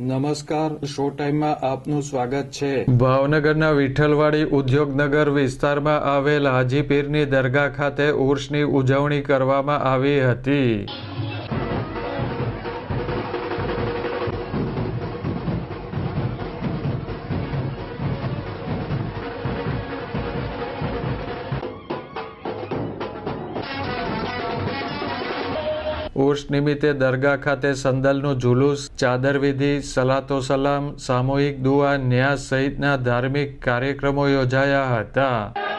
નમસ્કાર, શો ટાઈમમાં આપનું સ્વાગત છે. ભાવનગરના વિઠ્ઠલવાડી ઉદ્યોગનગર વિસ્તારમાં આવેલ હાજીપીરની દરગાહ ખાતે ઉર્સની ઉજવણી કરવામાં આવી હતી. ઉર્સ નિમિત્તે દરગાહ ખાતે સંદલનું જુલુસ ચાદર વિધિ સલાતો સલામ, સામૂહિક દુઆ, ન્યાસ સહિતના ધાર્મિક કાર્યક્રમો યોજાયા હતા.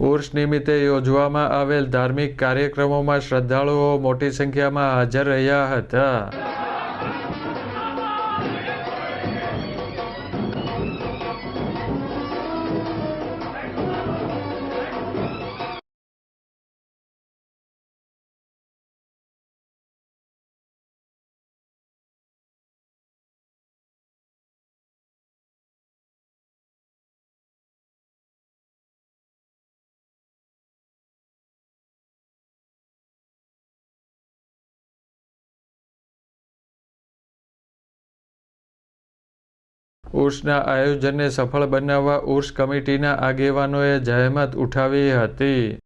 ઉર્સ નિમિત્તે યોજવામાં આવેલ ધાર્મિક કાર્યક્રમોમાં શ્રદ્ધાળુઓ મોટી સંખ્યામાં હાજર રહ્યા હતા. ઉર્સના આયોજનને સફળ બનાવવા ઉર્સ કમિટીના આગેવાનોએ જહેમત ઉઠાવી હતી.